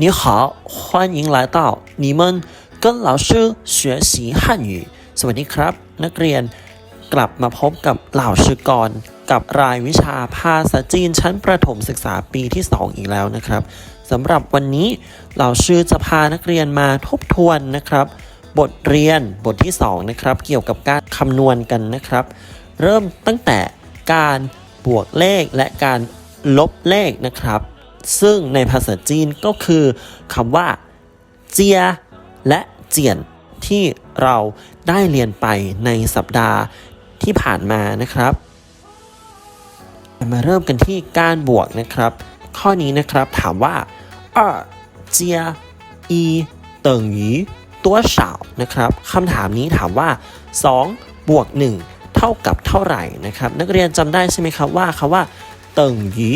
你好，欢迎来到你们跟老师学习汉语สวัสดีครับ นักเรียนกลับมาพบกับเหล่าชื่อกร กับรายวิชาภาษาจีนชั้นประถมศึกษาปีที่ 2 อีกแล้วนะครับสำหรับวันนี้เหล่าชื่อจะพานักเรียนมาทบทวนนะครับ บทเรียนบทที่ 2 นะครับ เกี่ยวกับการคำนวณกันนะครับ เริ่มตั้งแต่การบวกเลขและการลบเลขนะครับ ซึ่งในภาษาจีนก็คือคำว่า เจีย และเจียน ที่เราได้เรียนไปในสัปดาห์ที่ผ่านมานะครับ มาเริ่มกันที่การบวกนะครับ ข้อนี้นะครับถามว่า二加一等于多少นะครับคำถามนี้ถามว่า 2 บวก 1 เท่ากับเท่าไหร่นะครับ นักเรียนจำได้ใช่ไหมครับว่าคำว่าเติงหยี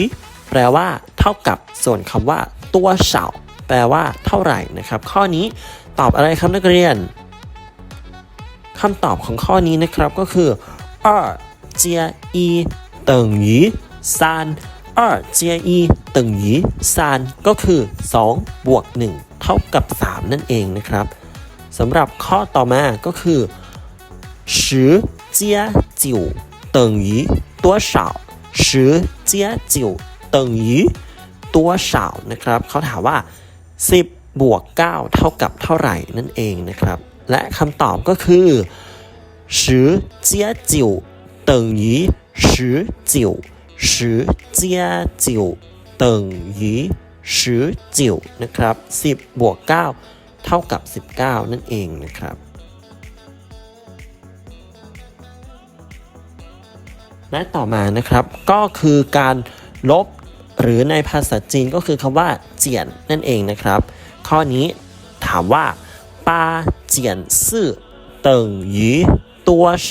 แปลว่า เท่ากับส่วนคำว่าตัวเฉาแปลว่าเท่าไหร่นะครับ ข้อนี้ตอบอะไรครับนักเรียนคำตอบของข้อนี้นะครับก็คือ二加一等于三二加一等于三ก็คือ 2 บวก 1 เท่ากับ 3 นั่นเองนะครับสำหรับข้อต่อมาก็คือ十加九等于多少十加九 เติงยีตัวเฉานะครับเขาถามว่า 10 บวก 9 เท่ากับเท่าไหร่นั่นเองนะครับ และคำตอบก็คือสิเจียจิวเติงยีสิจิ九สิเจีนะครับ 10 บวก 9 เท่ากับ 19 นั่นเองนะครับและต่อมานะครับก็คือการลบ หรือในภาษาจีนก็คือคำว่าเจียนนั่นเองนะครับ ข้อนี้ถามว่า八减四等于多少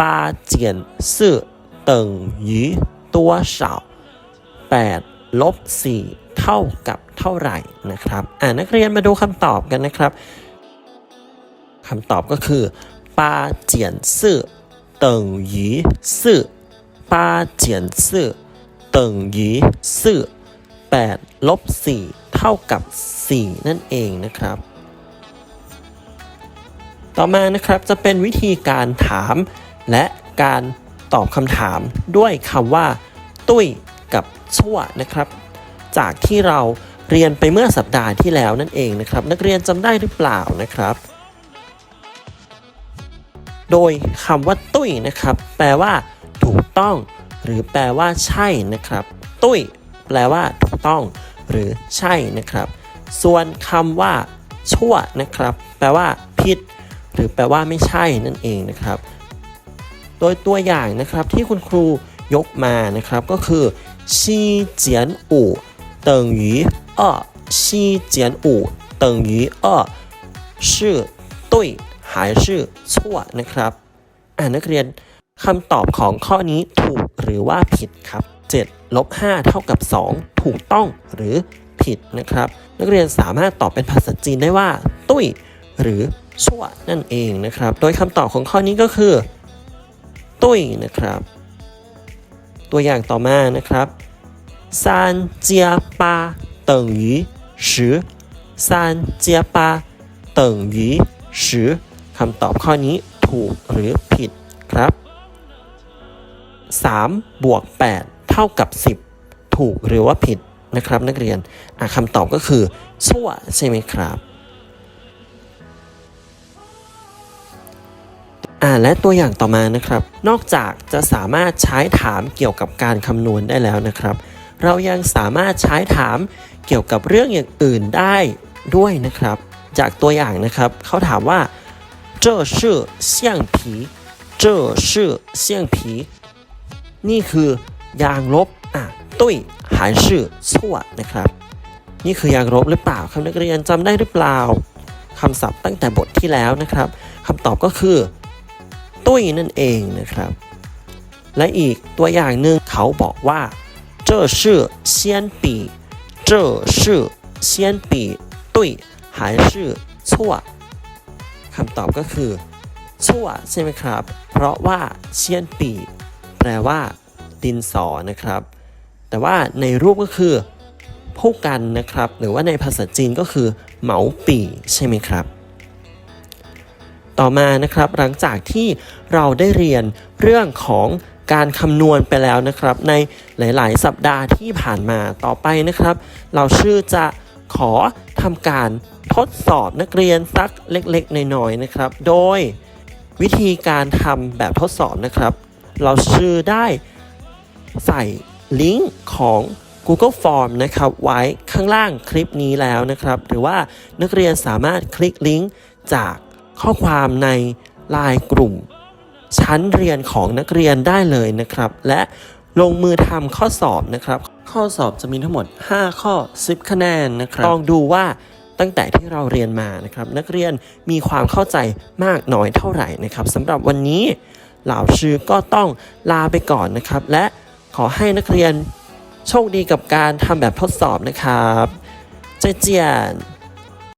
八减四等于多少8ลบ4เท่ากับเท่าไหร่นะครับอ่านักเรียนมาดูคำตอบกันนะครับคำตอบก็คือ八减四等于四八减四 เติ่งหยีซื่อ8ลบ4เท่ากับสี่นั่นเองนะครับ ต่อมานะครับจะเป็นวิธีการถามและการตอบคำถามด้วยคำว่า ตุ้ยกับชั่วนะครับ จากที่เราเรียนไปเมื่อสัปดาห์ที่แล้วนั่นเองนะครับ นักเรียนจำได้หรือเปล่านะครับ โดยคำว่าตุ้ยนะครับ แปลว่า ถูกต้อง หรือแปลว่าใช่นะครับ ตุ้ย แปลว่าถูกต้อง หรือใช่นะครับ ส่วนคำว่า ชั่วนะครับ แปลว่าผิด หรือแปลว่าไม่ใช่นั่นเองนะครับ โดยตัวอย่างนะครับที่คุณครูยกมานะครับก็คือชีเจียนอู่เติงหยีอ้ชีเจียนอู่เติงหคือตุ้ยหายชื่อชั่วนะครับ อ่านักเรียน คำตอบของข้อนี้ถูกหรือว่าผิดครับ 7 ลบ 5 เท่ากับ 2 ถูกต้องหรือผิดนะครับ นักเรียนสามารถตอบเป็นภาษาจีนได้ว่า ตุ้ย หรือชั่วนั่นเองนะครับ โดยคำตอบของข้อนี้ก็คือ ตุ้ยนะครับ ตัวอย่างต่อมานะครับซานเจียปาเติงหยีสือซานเจียปาเติงหยีสือคำตอบข้อนี้ถูกหรือผิดครับ 3 บวก 8 เท่ากับ 10 ถูกหรือว่าผิดนะครับ นักเรียนอ่ะคำตอบก็คือชั่วใช่ไหมครับ อ่าและตัวอย่างต่อมานะครับ นอกจากจะสามารถใช้ถามเกี่ยวกับการคำนวณได้แล้วนะครับ เรายังสามารถใช้ถามเกี่ยวกับเรื่องอย่างอื่นได้ด้วยนะครับ จากตัวอย่างนะครับ เขาถามว่า这是橡皮这是橡皮 นี่คือยางลบอะตุ้ยหายชื่อชั่วนะครับ นี่คือยางลบหรือเปล่าคำนักเรียนจำได้หรือเปล่า คำศัพท์ตั้งแต่บทที่แล้วนะครับ คำตอบก็คือ ตุ้ยนั่นเองนะครับ และอีกตัวอย่างหนึ่งเขาบอกว่า这是相比这是อเ对还是错คำตอบก็คือชั่วใช่ไหมครับ เพราะว่าเชียนปี แปลว่า ดินสอนะครับ แต่ว่าในรูปก็คือผู้กันนะครับ หรือว่าในภาษาจีนก็คือ เหมาปีใช่ไหมครับ ต่อมานะครับหลังจากที่เราได้เรียนเรื่องของการคำนวณไปแล้วนะครับ ในหลาย ๆ สัปดาห์ที่ผ่านมาต่อไปนะครับ เราชื่อจะขอทำการทดสอบนักเรียนสักเล็ก ๆ น้อย ๆ นะครับ โดยวิธีการทำแบบทดสอบนะครับ เราชื่อได้ใส่ลิงก์ของ Google Form นะครับ ไว้ข้างล่างคลิปนี้แล้วนะครับ หรือว่านักเรียนสามารถคลิกลิงก์จากข้อความในไลน์กลุ่ม ชั้นเรียนของนักเรียนได้เลยนะครับ และลงมือทำข้อสอบนะครับ ข้อสอบจะมีทั้งหมด 5 ข้อ 10 คะแนนนะครับลองดูว่าตั้งแต่ที่เราเรียนมานะครับ นักเรียนมีความเข้าใจมากน้อยเท่าไหร่นะครับสำหรับวันนี้ เหล่าชื่อก็ต้องลาไปก่อนนะครับ และขอให้นักเรียนโชคดีกับการทำแบบทดสอบนะครับ เจเจียน